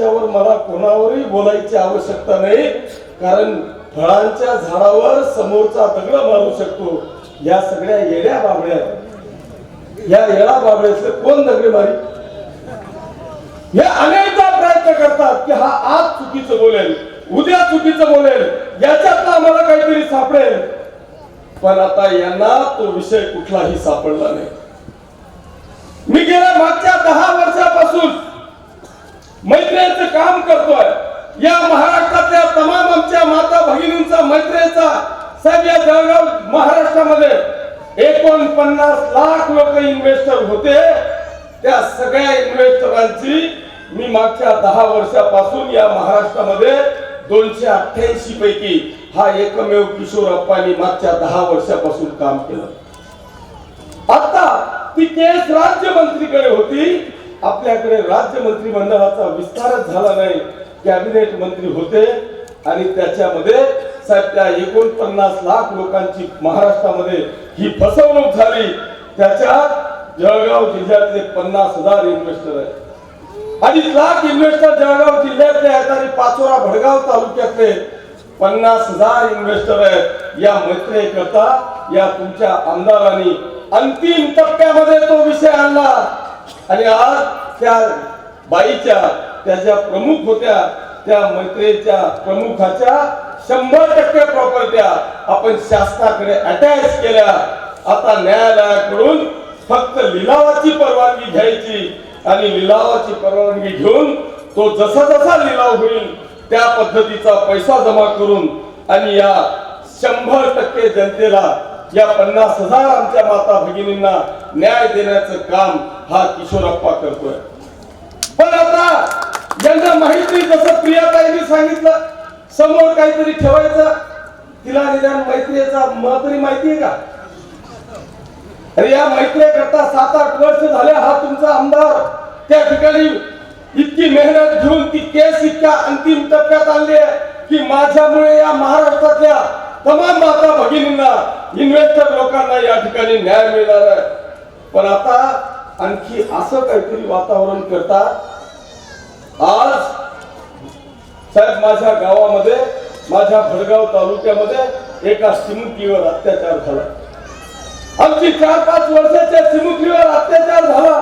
याच्यावर मला कोणावरही बोलायची आवश्यकता नाही कारण फळांच्या झाडावर समोरचा दगड मारू शकतो. या सगळ्या येड्या बाबड्या या येडा बाबड्यातले कोण दगडे मारी? हे अनेकदा प्रयत्न करतात की हा आज चुकीचं बोलेल उद्या चुकीचं बोलेल याच्यातनं आम्हाला काहीतरी सापडेल. पण आता यांना तो विषय कुठलाही सापडला नाही. मी गेल्या मागच्या दहा वर्षापासून मैत्र्याचं काम करतोय. या महाराष्ट्रातल्या तमाम आमच्या माता भगिनींचा मैत्रेचा साहेब या जळगाव महाराष्ट्रामध्ये एकोणपन्नास लाख लोक इन्व्हेस्टर होते. त्या सगळ्या इन्व्हेस्टरांची मी मागच्या दहा वर्षापासून या महाराष्ट्रामध्ये दोनशे अठ्ठ्याऐंशी पैकी हा एकमेव किशोर अप्पांनी मागच्या दहा वर्षापासून काम केलं. आता ती केस राज्यमंत्रीकडे होती. आपल्याकडे राज्य मंत्रिमंडळाचा विस्तारच झाला नाही. कॅबिनेट मंत्री होते आणि त्याच्यामध्ये त्या एकोणपन्नास लाख लोकांची महाराष्ट्रामध्ये ही फसवणूक झाली. त्याच्यात जळगाव जिल्ह्यातले पन्नास हजार इन्व्हेस्टर आहेत. अडीच लाख इन्व्हेस्टर जळगाव जिल्ह्यातले आहेत आणि पाचोरा भडगाव तालुक्यातले पन्नास हजार इन्व्हेस्टर आहेत. या मैत्रीकरता या तुमच्या आमदारांनी अंतिम टप्प्यामध्ये तो विषय आणला. आणि आज त्या बाईच्या त्याच्या प्रमुख होत्या त्या मैत्रीच्या प्रमुखाच्या शंभर टक्के प्रॉपर्ट्या आपण शासनाकडे अटॅच केल्या. आता न्यायालयाकडून फक्त लिलावाची परवानगी घ्यायची आणि लिलावाची परवानगी घेऊन तो जसा जसा लिलाव होईल त्या पद्धतीचा पैसा जमा करून आणि या शंभर टक्के जनतेला या पन्नास हजार आमच्या माता भगिनींना न्याय देण्याचं काम हा किशोरप्पा करतोय. पण आता ज्यांना माहिती जसं प्रियाताईंनी सांगितलं समोर काहीतरी ठेवायचं. तिला निदान मैत्रीचा म तरी माहितीये का? अरे या मैत्रीकरता सात आठ वर्ष झाले हा तुमचा आमदार. त्या ठिकाणी इतकी मेहनत घेऊन ती केस इतक्या अंतिम टप्प्यात आणली आहे की माझ्यामुळे या महाराष्ट्रातल्या तमाम माता भगिनींना इन्व्हेस्टर लोकांना या ठिकाणी न्याय मिळणार आहे. पण आता आणखी असं काहीतरी वातावरण करतात. आज साहेब माझ्या गावामध्ये माझ्या भडगाव तालुक्यामध्ये एका चिमुकलीवर अत्याचार झाला. आमची चार पाच वर्षाच्या चिमुकलीवर अत्याचार झाला.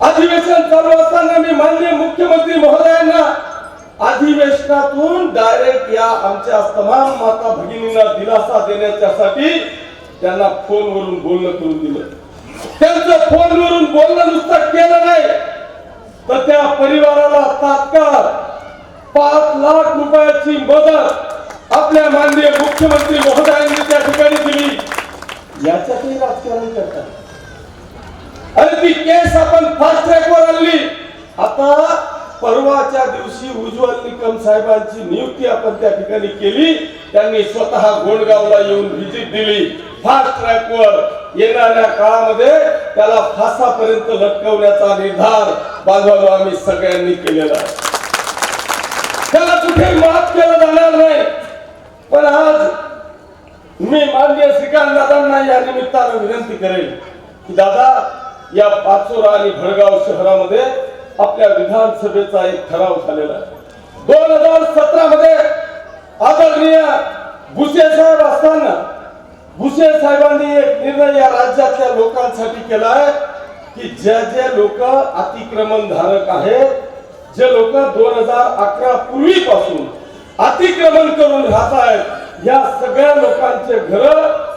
अधिवेशन चालू असताना मी माननीय मुख्यमंत्री महोदयांना अधिवेशनातून डायरेक्ट या आमच्या तमाम माता भगिनींना दिलासा देण्याच्यासाठी त्यांना फोनवरून बोलणं करून दिलं. त्यांचं फोनवरून बोलणं नुसतं केलं नाही. तर त्या परिवाराला तात्काळ पाच लाख रुपयाची मदत आपल्या माननीय मुख्यमंत्री महोदयांनी त्या ठिकाणी दिली. याच्यातही राजकारण करतात. आणि ती केस आपण फास्ट ट्रॅकवर आणली. आता परवाच्या दिवशी उज्ज्वल निकम साहेबांची नियुक्ती आपण त्या ठिकाणी केली. त्यांनी स्वतः गोंडगावला येऊन व्हिजिट दिली. फास्ट ट्रॅकवर येणाऱ्या काळामध्ये त्याला फासापर्यंत लटकवण्याचा निर्धार बांधवाला आम्ही सगळ्यांनी केलेला आहे. त्याला कुठे माफ केलं जाणार नाही. पण आज मी माननीय श्रीकांत दादांना या निमित्तानं विनंती करेल की दादा या पाचोरा आणि भडगाव शहरामध्ये आपल्या विधानसभेचा एक ठराव झालेला आहे. दोन हजार सतरा मध्ये आदरणीय भुसे साहेब असताना भुसे साहेबांनी एक निर्णय या राज्यातल्या लोकांसाठी केला आहे की ज्या ज्या लोक अतिक्रमण धारक आहेत जे लोक दोन हजार अकरा पूर्वीपासून अतिक्रमण करून राहत आहेत या सगळ्या लोकांचे घर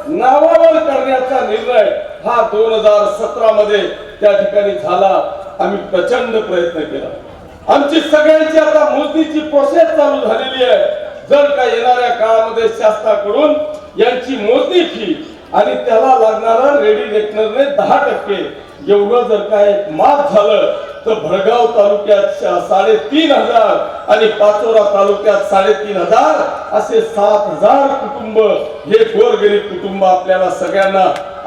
नावावर करण्याचा निर्णय हा दोन हजार सतरा मध्ये त्या ठिकाणी झाला. आम्ही प्रचंड प्रयत्न केला. आमची सगळ्यांची आता मोदीची प्रोसेस चालू झालेली आहे. जर का येणाऱ्या काळामध्ये शासनाकडून यांची मोजणी फी आणि त्याला लागणारा रेडी रेकनरने दहा टक्के. एवढं जर का एक माफ झालं तर भडगाव तालुक्यात साडेतीन हजार आणि पाचोरा तालुक्यात साडेतीन हजार असे सात हजार कुटुंब हे गोरगरीब कुटुंब आपल्याला सगळ्यांना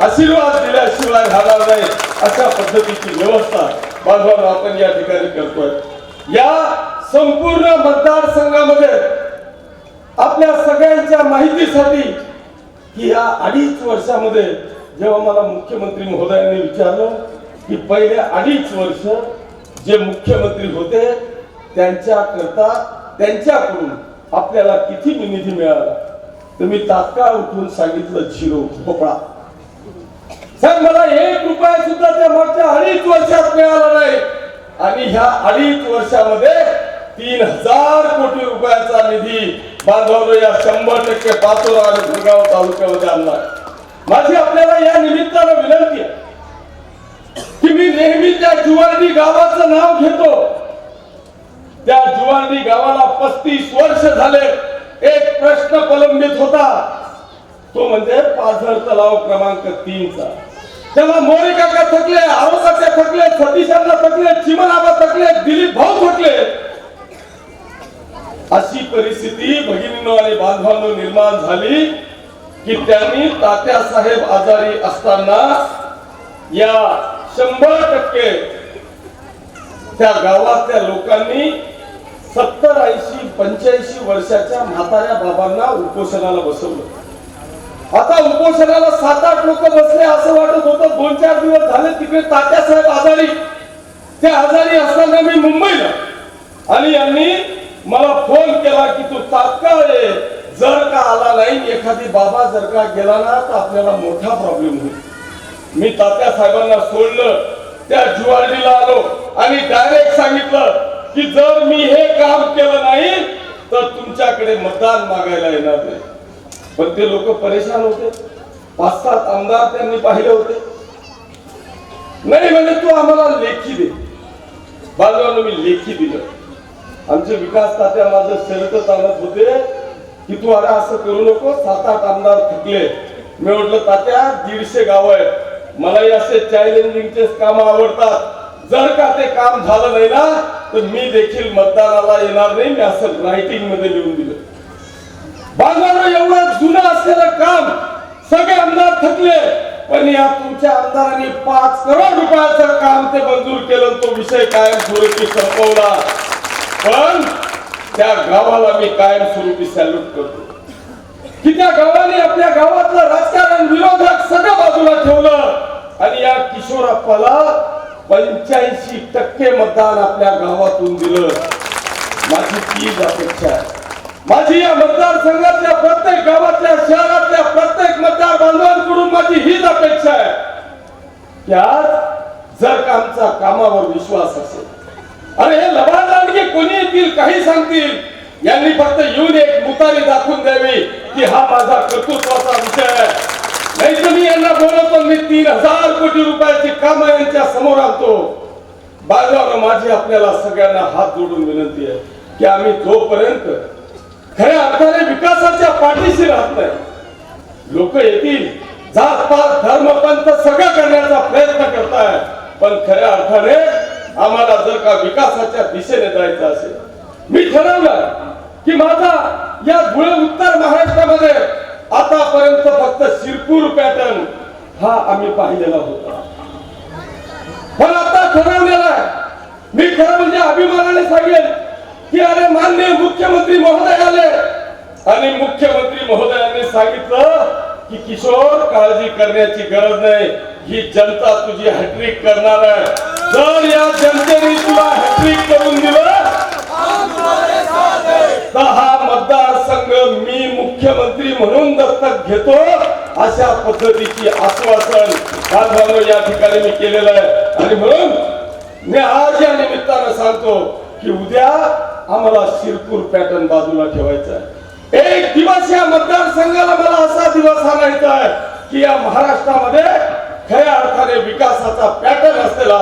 आशीर्वाद दिल्याशिवाय राहणार नाही. अशा पद्धतीची व्यवस्था बांधवांना आपण या ठिकाणी करतोय. या संपूर्ण मतदारसंघामध्ये आपल्या सगळ्यांच्या माहितीसाठी की या अडीच वर्षामध्ये जेव्हा मला मुख्यमंत्री महोदयांनी विचारलं की पहिले अडीच वर्ष जे मुख्यमंत्री होते त्यांच्याकरता त्यांच्याकडून आपल्याला किती निधी मिळाला? तुम्ही तात्काळ उठून सांगितलं झिरो भोपळा. साहेब मला एक रुपया सुद्धा त्या मागच्या अडीच वर्षात मिळाला नाही. आणि ह्या अडीच वर्षामध्ये तीन हजार कोटी रुपयाचा निधी बांधवलो या शंभर टक्के पाचोरा आणि गुरगाव तालुक्यामध्ये आणला माझी आपल्याला या निमित्तानं विनंती आहे की मी नेहमी त्या जुवारडी गावाचं नाव घेतो. त्या जुवारडी गावाला पस्तीस वर्ष झाले. एक प्रश्न प्रलंबित होता. तो म्हणजे पाझर तलाव क्रमांक तीनचा. तेव्हा मोरे काका थकले आरोप थकले सतीशांना थकले चिमन आबा थकले दिलीप भाऊ थकले अशी परिस्थिती भगिनींनो आणि बांधवांनो निर्माण झाली की त्यांनी तात्यासाहेब आजारी असताना या शंभर टक्के त्या गावातल्या लोकांनी सत्तर ऐंशी पंच्याऐंशी वर्षाच्या म्हाताऱ्या बाबांना उपोषणाला बसवलं. आता उपोषणाला सात आठ लोक बसले असं वाटत होतं. दोन चार दिवस झाले तिकडे तात्यासाहेब आजारी. ते आजारी असताना मी मुंबईला आणि यांनी मला फोन केला की तू तात्काळ ये. जर का आला नाही एखादी बाबा जर का गेला ना तर आपल्याला मोठा प्रॉब्लेम होईल. मी तात्या साहेबांना सोडलं त्या जुवारडीला आलो आणि डायरेक्ट सांगितलं की जर मी हे काम केलं नाही तर तुमच्याकडे मतदान मागायला येणार नाही. पण ते लोक परेशान होते. पाच सात आमदार त्यांनी पाहिले होते. नाही म्हणजे तू आम्हाला लेखी दे. बाजूला मी लेखी दिलं. आमचे विकास तात्या माझं शर्त चालत होते की तू अरे असं करू नको सात आठ आमदार थकले. मी म्हटलं तात्या दीडशे गाव आहेत. मलाही असे चॅलेंजिंगचे काम आवडतात. जर का ते काम झालं नाही ना तर मी देखील मतदानाला येणार नाही. मी असं रायटिंगमध्ये लिहून दिलं. बांधवांना एवढं जुनं असलेलं काम सगळे आमदार थकले. पण या तुमच्या आमदारांनी पाच करोड रुपयाचं काम ते मंजूर केलं तो विषय कायम स्वरूपी संपवला. पण त्या गावाला मी कायम स्वरूपी सॅल्यूट करतो. की त्या गावाने आपल्या गावातलं राजकारण विरोधक सगळं बाजूला ठेवलं. आणि या किशोरप्पाला पंच्याऐंशी टक्के मतदान आपल्या गावातून दिलं. माझी तीच अपेक्षा आहे. माझी या मतदारसंघातल्या प्रत्येक गावातल्या शहरातल्या प्रत्येक मतदार बांधवांकडून माझी हीच अपेक्षा आहे. की आज जर का आमचा कामावर विश्वास असेल. अरे हे लबाड म्हणजे कोणी येतील काही सांगतील. यांनी फक्त येऊन एक मुतारी दाखवून द्यावी की हा माझा कर्तृत्वाचा विषय आहे. नाही तर मी यांना बोलवतो मी तीन हजार कोटी रुपयाची काम यांच्या समोर आणतो. बाजावर माझी आपल्याला सगळ्यांना हात जोडून विनंती आहे की आम्ही जोपर्यंत खऱ्या अर्थाने विकासाच्या पाठीशी राहत नाही लोक येतील जात पात धर्म पंथ सगळं करण्याचा प्रयत्न करताय पण खऱ्या अर्थाने आम्हाला जर का विकासाच्या दिशेने जायचं असेल मी ठरवलं की माझा या धुळे उत्तर महाराष्ट्रामध्ये आतापर्यंत फक्त शिरपूर पॅटर्न हा आम्ही पाहिलेला होता. पण आता ठरवलेला मी खरं म्हणजे अभिमानाने सांगेन की अरे मान्य मुख्यमंत्री महोदय आले आणि मुख्यमंत्री महोदयांनी सांगितलं की किशोर काळजी करण्याची गरज नाही. ही जनता तुझी हॅट्रिक करणार आहे. जर या जनतेने तुला हॅट्रिक करून दिलं तर हा मतदारसंघ मी मुख्यमंत्री म्हणून दत्तक घेतो अशा पद्धतीची आश्वासन बांधवांनो या ठिकाणी मी केलेलं आहे. आणि म्हणून मी आज या निमित्तानं सांगतो की उद्या आम्हाला शिरपूर पॅटर्न बाजूला ठेवायचा आहे. एक दिवस या मतदारसंघाला मला असा दिवस आणायचा आहे की या महाराष्ट्रामध्ये खऱ्या अर्थाने विकासाचा पॅटर्न असलेला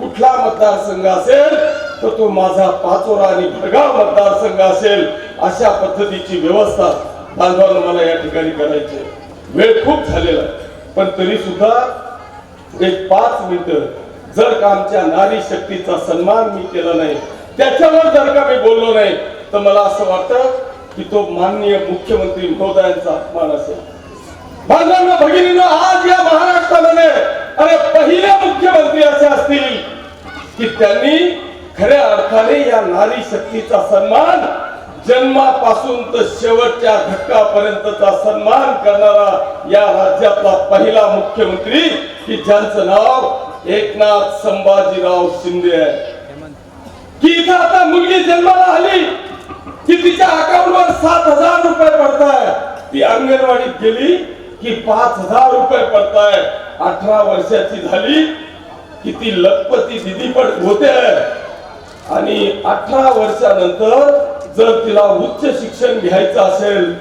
कुठला मतदारसंघ असेल तर तो माझा पाचोरा आणि भडगाव मतदारसंघ असेल अशा पद्धतीची व्यवस्था बांधवांना मला या ठिकाणी करायची आहे. वेळ खूप झालेला पण तरी सुद्धा एक पाच मिनिटं जर का आमच्या नारी शक्तीचा सन्मान मी केला नाही त्याच्यावर जर का मी बोललो नाही तर मला असं वाटतं की तो माननीय मुख्यमंत्री महोदयांचा अपमान असेल बांधवांना भगिनीनं आज या महाराष्ट्रामध्ये अरे पहिले मुख्यमंत्री असे असतील की त्यांनी खऱ्या अर्थाने या नारी शक्तीचा सन्मान जन्मापासून तर शेवटच्या घटकापर्यंतचा सन्मान करणारा या राज्यातला पहिला मुख्यमंत्री की ज्यांचं नाव एकनाथ संभाजीराव शिंदे आहे. की इथं आता मुलगी जन्माला आली की तिच्या अकाउंटवर सात हजार रुपये पडताय. ती अंगणवाडीत गेली की पाच हजार रुपये पडताय. अठरा वर्षाची झाली. की ती लखपती दिदी पण होते. आणि अठरा वर्षानंतर जर तिला उच्च शिक्षण घ्यायचं असेल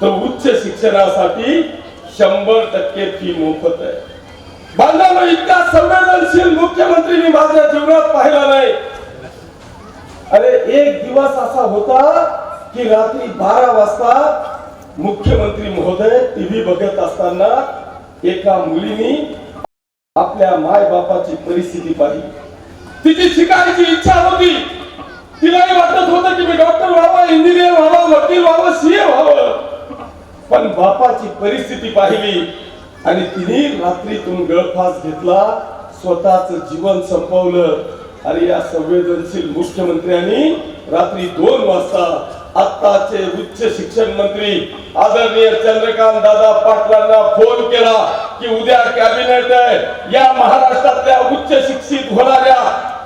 तर उच्च शिक्षणासाठी शंभर टक्के फी मोफत आहे. बांधवांनो इतका संवेदनशील मुख्यमंत्री मी माझ्या जीवनात पाहिला नाही. अरे एक दिवस असा होता की रात्री बारा वाजता मुख्यमंत्री महोदय टीव्ही बघत असताना एका मुलीनी आपल्या माय बापाची परिस्थिती पाहिली. तिची शिकायची इच्छा होती. तिलाही वाटत होतं की मी डॉक्टर व्हावं इंजिनियर व्हावं वकील व्हावं सीए व्हावं. पण बापाची परिस्थिती पाहिली आणि तिने रात्रीतून गळफास घेतला स्वतःच जीवन संपवलं. आणि या संवेदनशील मुख्यमंत्र्यांनी रात्री दोन वाजता आत्ताचे उच्च शिक्षण मंत्री आदरणीय चंद्रकांत दादा पाटलांना फोन केला की उद्या कॅबिनेट आहे. या महाराष्ट्रातल्या उच्च शिक्षित होणाऱ्या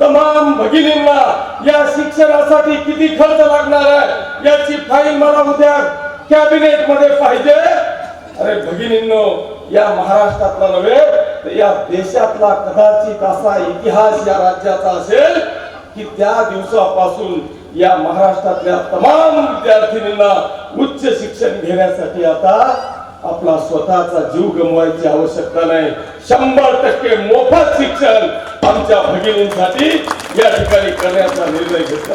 तमाम भगिनींना या शिक्षणासाठी किती खर्च लागणार आहे याची फाईल मला उद्या कॅबिनेटमध्ये पाहिजे. अरे भगिनींनो या महाराष्ट्रातला नव्हे तर या देशातला कदाचित असा इतिहास या राज्याचा असेल की त्या दिवसापासून या महाराष्ट्रातल्या तमाम विद्यार्थिनींना उच्च शिक्षण घेण्यासाठी आता आपला स्वतःचा जीव गमवायची आवश्यकता नाही. शंभर टक्के मोफत शिक्षण आमच्या भगिनींसाठी या ठिकाणी करण्याचा निर्णय घेतला.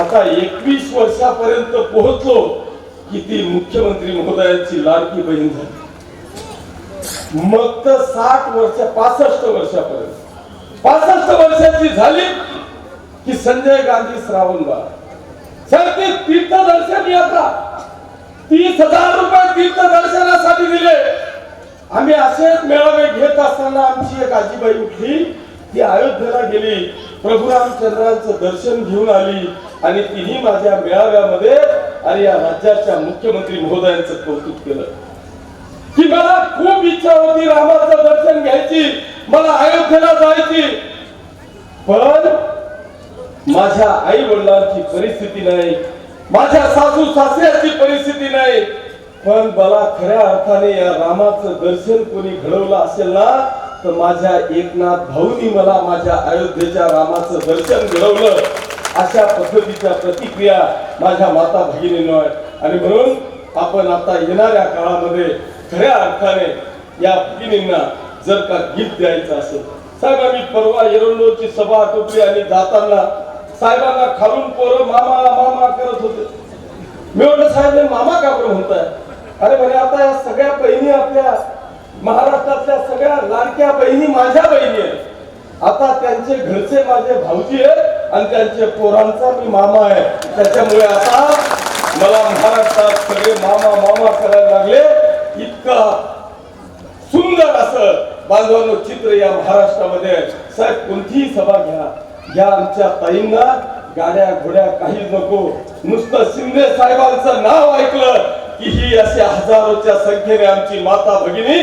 आता एकवीस वर्षापर्यंत पोहोचलो की ती मुख्यमंत्री महोदयांची लाडकी बहीण झाली. मग तर साठ वर्ष पासष्ट वर्षापर्यंत. पासष्ट वर्षाची झाली. की संजय गांधी श्रावण सर ते तीर्थदर्शन यात्रा तीस हजार रुपये तीर्थदर्शनासाठी दिले. आम्ही असेच मेळावे घेत असताना आमची एक आजीबाई उठली. ती अयोध्येला गेली. प्रभू रामचंद्रांचं दर्शन घेऊन आली. आणि तिने माझ्या मेळाव्यामध्ये आणि या राज्याच्या मुख्यमंत्री महोदयांचं कौतुक केलं. की मला खूप इच्छा होती रामाचं दर्शन घ्यायची. मला अयोध्येला जायची. पण माझ्या आई वडिलांची परिस्थिती नाही माझ्या सासू सासऱ्याची परिस्थिती नाही. पण मला खऱ्या अर्थाने या रामाचं दर्शन कोणी घडवलं असेल ना तर माझ्या एकनाथ भाऊनी मला माझ्या अयोध्येच्या रामाचं दर्शन घडवलं. अशा पद्धतीच्या प्रतिक्रिया माझ्या माता भगिनीनं आहे. आणि म्हणून आपण आता येणाऱ्या काळामध्ये खऱ्या अर्थाने या भगिनींना जर का गिफ्ट द्यायचं असेल. साहेब आम्ही परवा एरंडोची सभा आटोपली आणि जाताना साहेबांना खालून पोरं मामा मामा करत होते. मी म्हटलं साहेब हे मामा का बरं म्हणताय? अरे म्हणे आता या सगळ्या बहिणी आपल्या महाराष्ट्रातल्या सगळ्या लाडक्या बहिणी माझ्या बहिणी आहेत. आता त्यांचे घरचे माझे भाऊजी आहेत आणि त्यांचे पोरांचा मी मामा आहे. त्याच्यामुळे आता मला महाराष्ट्रात सगळे मामा मामा करायला लागले. इतका सुंदर असं बांधवांनो चित्र या महाराष्ट्रामध्ये साहेब कोणतीही सभा घ्या. या आमच्या ताईंना गाड्या घोड्या काही नको. नुसतं शिंदे साहेबांचं नाव ऐकलं की ही अशा हजारोच्या संख्येने आमची माता भगिनी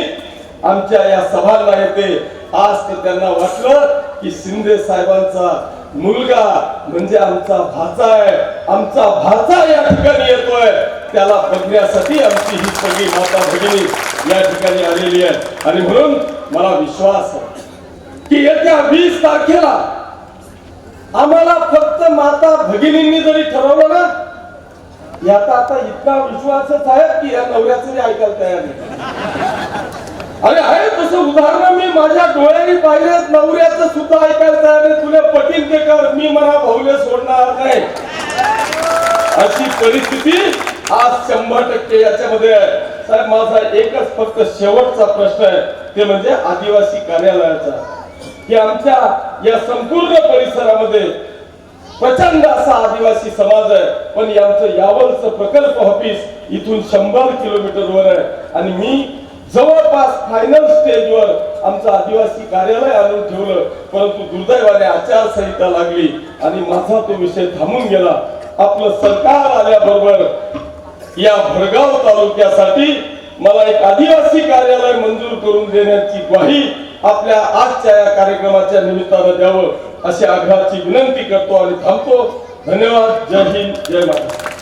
आमच्या या सभांना येते. आज तर त्यांना वाटलं की शिंदे साहेबांचा मुलगा म्हणजे आमचा भाचा आहे. आमचा भाचा या ठिकाणी येतोय. त्याला बघण्यासाठी आमची ही सगळी माता भगिनी या ठिकाणी आलेली आहे. आणि म्हणून मला विश्वास आहे की येत्या वीस तारखेला आम्हाला फक्त माता भगिनींनी जरी ठरवलं ना याचा आता इतका विश्वासच आहे की या नवऱ्याचं बी ऐकायला तयार नाही. अरे आहे तसं उदाहरण मी माझ्या डोळ्यांनी पाहिले नवऱ्याचं सुद्धा ऐकायला तयार नाही. तुला पटील ते कर मी मला भाऊले सोडणार नाही. अशी परिस्थिती आज शंभर टक्के याच्यामध्ये आहे. साहेब माझा एकच फक्त शेवटचा प्रश्न आहे. ते म्हणजे आदिवासी कार्यालयाचा. की आमच्या या संपूर्ण परिसरामध्ये प्रचंड असा आदिवासी समाज आहे. पण यांचं आमचं यावलचं प्रकल्प ऑफिस इथून शंभर किलोमीटर वर आहे. आणि मी जवळपास फायनल स्टेजवर आमचं आदिवासी कार्यालय आणून ठेवलं. परंतु दुर्दैवाने आचारसंहिता लागली आणि माझा तो विषय थांबून गेला. आपलं सरकार आल्याबरोबर या भडगाव तालुक्यासाठी मला एक आदिवासी कार्यालय मंजूर करून देण्याची ग्वाही आपल्या आजच्या या कार्यक्रमाच्या निमित्तानं द्यावं अशी आग्रहाची विनंती करतो आणि थांबतो. धन्यवाद. जय हिंद. जय महाराष्ट्र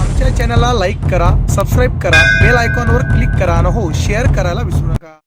आमच्या चॅनलला लाईक करा सबस्क्राईब करा बेल आयकॉनवर क्लिक करा आणि हो शेअर करायला विसरू नका.